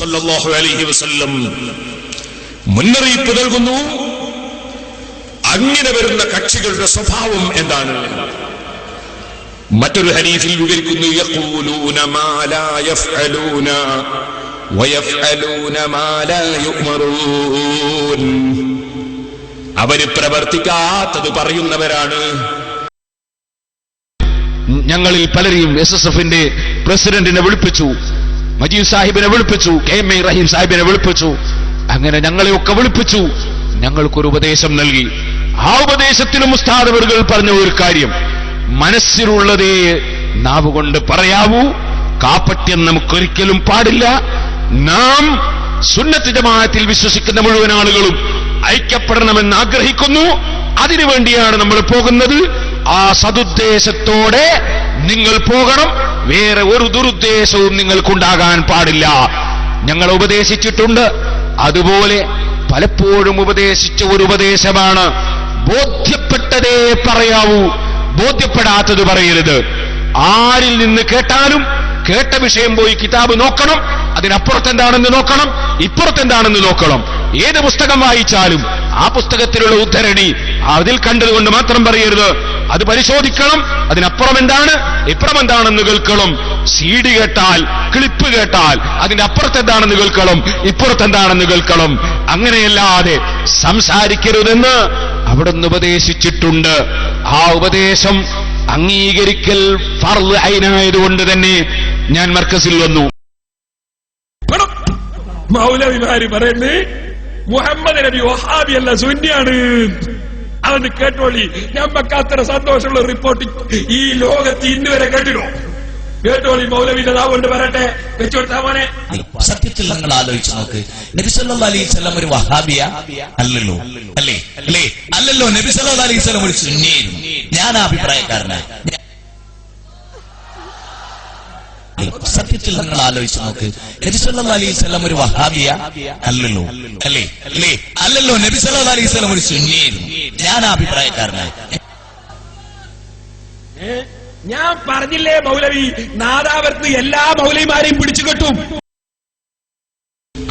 സല്ലല്ലാഹു അലൈഹി വസല്ലം മുന്നറിയിപ്പ് നൽകുന്നു. അങ്ങനെ വരുന്ന കക്ഷികളുടെ സ്വഭാവം എന്താണ്? മറ്റൊരു ഹരീഫിൽ വിവരിക്കുന്നു യഖൂലൂന മാ വയഫ്അലൂന മാ അവർ പ്രവർത്തിക്കാത്തത് പറയുന്നവരാണ്. ഞങ്ങളിൽ പലരെയും എസ് എസ് എഫിന്റെ പ്രസിഡന്റിനെ വിളിപ്പിച്ചു മജീദ് സാഹിബിനെ വിളിപ്പിച്ചു കെ എം എ റഹീം സാഹിബിനെ വിളിപ്പിച്ചു. അങ്ങനെ ഞങ്ങളെയൊക്കെ വിളിപ്പിച്ചു. ഞങ്ങൾക്കൊരു ഉപദേശം നൽകി. ആ ഉപദേശത്തിലും ഉസ്താദവറുകൾ പറഞ്ഞ ഒരു കാര്യം. മനസ്സിലുള്ളതേ നാവ് കൊണ്ട് പറയാവൂ. കാപ്പറ്റ്യം നമുക്കൊരിക്കലും പാടില്ല. നാം സുന്നത്ത് ജമാഅത്തിൽ വിശ്വസിക്കുന്ന മുഴുവൻ ആളുകളും ഐക്യപ്പെടണമെന്ന് ആഗ്രഹിക്കുന്നു. അതിനുവേണ്ടിയാണ് നമ്മൾ പോകുന്നത്. ആ സതുദ്ദേശത്തോടെ നിങ്ങൾ പോകണം. വേറെ ഒരു ദുരുദ്ദേശവും നിങ്ങൾക്കുണ്ടാകാൻ പാടില്ല. ഞങ്ങൾ ഉപദേശിച്ചിട്ടുണ്ട്. അതുപോലെ പലപ്പോഴും ഉപദേശിച്ച ഒരു ഉപദേശമാണ്. ബോധ്യപ്പെട്ടതേ പറയാവൂ. ബോധ്യപ്പെടാത്തത് പറയരുത്. ആരിൽ നിന്ന് കേട്ടാലും കേട്ട വിഷയം പോയി കിതാബ് നോക്കണം. അതിനപ്പുറത്ത് എന്താണെന്ന് നോക്കണം. ഇപ്പുറത്ത് എന്താണെന്ന് നോക്കണം. ഏത് പുസ്തകം വായിച്ചാലും ആ പുസ്തകത്തിലുള്ള ഉദ്ധരണി അതിൽ കണ്ടതുകൊണ്ട് മാത്രം പറയരുത്. അത് പരിശോധിക്കണം. അതിനപ്പുറം എന്താണ്? ഇപ്പുറം എന്താണെന്ന് കേൾക്കണം സീഡി കേട്ടാൽ ക്ലിപ്പ് കേട്ടാൽ അതിന്റെ അപ്പുറത്തെന്താണെന്ന് കേൾക്കണം ഇപ്പുറത്തെന്താണെന്ന് കേൾക്കണം അങ്ങനെയല്ലാതെ സംസാരിക്കരുതെന്ന് അവിടുന്ന് ഉപദേശിച്ചിട്ടുണ്ട്. ആ ഉപദേശം അംഗീകരിക്കൽ ഐനായതുകൊണ്ട് തന്നെ ഞാൻ മർക്കസിൽ വന്നു. മൗലവിമാര് പറയുന്നത് മുഹമ്മദ് നബി വഹാബി അല്ല സുന്നിയാണ് അതൊന്ന് കേട്ടോളി. ഞമ്മക്ക് അത്ര സന്തോഷമുള്ള റിപ്പോർട്ട് ഈ ലോകത്ത് ഇന്ന് വരെ കേട്ടിടോ കേട്ടോളി സത്യത്തിൽ നിങ്ങൾ ആലോചിച്ച് നോക്ക്. നബി സല്ലല്ലാഹു അലൈഹി വസല്ലം ഒരു വഹാബിയ? അല്ലല്ലോ. അല്ലേ? അല്ലേ? അല്ലല്ലോ നബി സല്ലല്ലാഹു അലൈഹി വസല്ലം ഒരു സുന്നിയായിരുന്നു ഞാൻ അഭിപ്രായക്കാരനാണ് സത്യത്തിൽ നിങ്ങൾ ആലോചിച്ച് നോക്ക്. നബി സല്ലല്ലാഹു അലൈഹി വസല്ലം ഒരു വഹാബിയ? അല്ലല്ലോ. അല്ലേ? അല്ലേ? അല്ലല്ലോ നബി സല്ലല്ലാഹു അലൈഹി വസല്ലം ഒരു സുന്നിയായിരുന്നു ഞാൻ അഭിപ്രായക്കാരനായി. ഞാൻ പറഞ്ഞില്ലേ മൗലവി? നാദാവർത്ത് എല്ലാ മൗലിമാരെയും പിടിച്ചു കെട്ടും.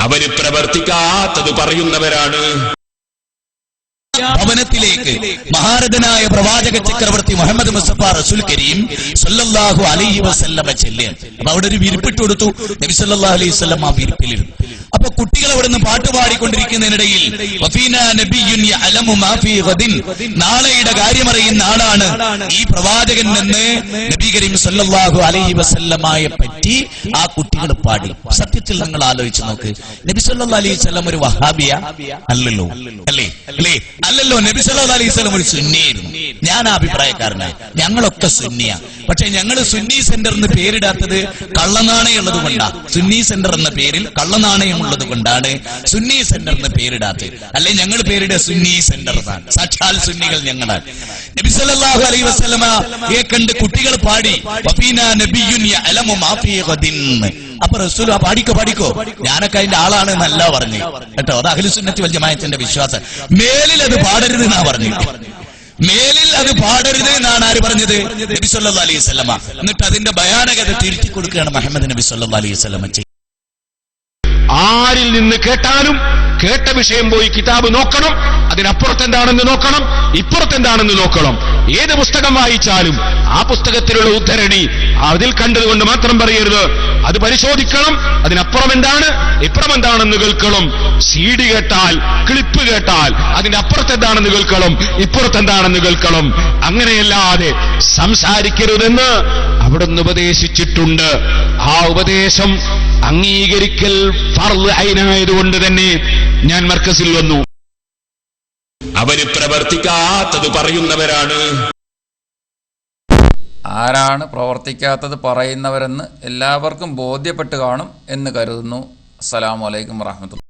അവർ പ്രവർത്തിക്കാത്തത് പറയുന്നവരാണ്. ഭവനത്തിലേക്ക് മഹാരഥനായ പ്രവാചക ചക്രവർത്തി മുഹമ്മദ് മുസ്തഫ റസുൽ കരീം സല്ലല്ലാഹു അലൈഹി വസല്ലമ ചെല്ലാൻ അപ്പൊ അവിടെ ഒരു വിരിപ്പിട്ട് കൊടുത്തു. നബി സല്ലല്ലാഹു അലൈഹി വസല്ലം ആ വിരിപ്പിലിരുന്നു. അപ്പൊ കുട്ടികൾ അവിടെ നിന്ന് പാട്ട് പാടിക്കൊണ്ടിരിക്കുന്നതിനിടയിൽ നാളെയുടെ കാര്യമറിയുന്ന ആളാണ് ഈ പ്രവാചകൻ എന്ന് നബി കരീം സല്ലല്ലാഹു അലൈഹി വസല്ലമയെ പറ്റി ആ കുട്ടികൾ പാടി. സത്യത്തിൽ നിങ്ങൾ ആലോചിച്ച് നോക്ക്. നബി സല്ലാ അലൈഹി വസല്ലം ഒരു വഹാബിയ? അല്ലല്ലോ. അല്ലേ? അല്ലേ? അല്ലല്ലോ. നബി സല്ലാ അലൈഹി സ്വലം ഒരു സുന്നിയായിരുന്നു ഞാൻ അഭിപ്രായക്കാരനാണ് ഞങ്ങളൊക്കെ സുന്നിയ. പക്ഷെ ഞങ്ങൾ സുന്നി സെന്റർ എന്ന് പേരിടാത്തത് കള്ളനാണയുള്ളത് കൊണ്ടാണ് സുന്നി സെന്റർ എന്ന പേരിൽ കള്ളനാണയം ഉള്ളത് കൊണ്ടാണ് സുന്നി സെന്റർ എന്ന് പേരിടാത്തത്. അല്ലെ ഞങ്ങൾ പേരിടുക സുന്നി സെന്റർ എന്നാണ് സാക്ഷാൽ സുന്നികൾ ഞങ്ങളാണ്. നബി സല്ലല്ലാഹു അലൈഹി ഏ കണ്ട് കുട്ടികൾ പാടി മാ ഫീ അപ്പൊ റസൂൽ പാടിക്കോ പാടിക്കോ? ഞാനൊക്കെ അതിന്റെ ആളാണ് എന്നല്ല പറഞ്ഞു. കേട്ടോ അത് അഖിലുസുന്നത്തി വൽ ജമാഅത്തിന്റെ വിശ്വാസം. മേലിൽ അത് പാടരുത് എന്നാ പറഞ്ഞു. മേലിൽ അത് പാടരുത് എന്നാണ് ആര് പറഞ്ഞത്? നബി സല്ലാ അലൈഹി സ്വലമ എന്നിട്ട് അതിന്റെ ഭയാനകത തിരുത്തി കൊടുക്കുകയാണ് മുഹമ്മദ് നബി സല്ലാ അലൈഹി സ്വലമ. ആരിൽ നിന്ന് കേട്ടാലും കേട്ട വിഷയം പോയി കിതാബ് നോക്കണം അതിനപ്പുറത്ത് എന്താണെന്ന് നോക്കണം ഇപ്പുറത്ത് എന്താണെന്ന് നോക്കണം. ഏത് പുസ്തകം വായിച്ചാലും ആ പുസ്തകത്തിലുള്ള ഉദ്ധരണി അതിൽ കണ്ടതുകൊണ്ട് മാത്രം പറയരുത്. അത് പരിശോധിക്കണം. അതിനപ്പുറം എന്താണ്? ഇപ്പുറം എന്താണെന്ന് കേൾക്കണം. സി കേട്ടാൽ ക്ലിപ്പ് കേട്ടാൽ അതിന്റെ അപ്പുറത്ത് എന്താണെന്ന് കേൾക്കണം. ഇപ്പുറത്ത് എന്താണെന്ന് കേൾക്കണം. അങ്ങനെയല്ലാതെ സംസാരിക്കരുതെന്ന് അവിടുന്ന് ഉപദേശിച്ചിട്ടുണ്ട്. ആ ഉപദേശം അംഗീകരിക്കൽ ഐനായതുകൊണ്ട് തന്നെ ഞാൻ മർക്കസിൽ വന്നു. അവർ പ്രവർത്തിക്കാത്തത് പറയുന്നവരാണ്. ആരാണ് പ്രവർത്തിക്കാത്തത് പറയുന്നവരെന്ന് എല്ലാവർക്കും ബോധ്യപ്പെട്ട് കാണും എന്ന് കരുതുന്നു. അസ്സലാമു അലൈക്കും വറഹ്മത്തുള്ളാഹി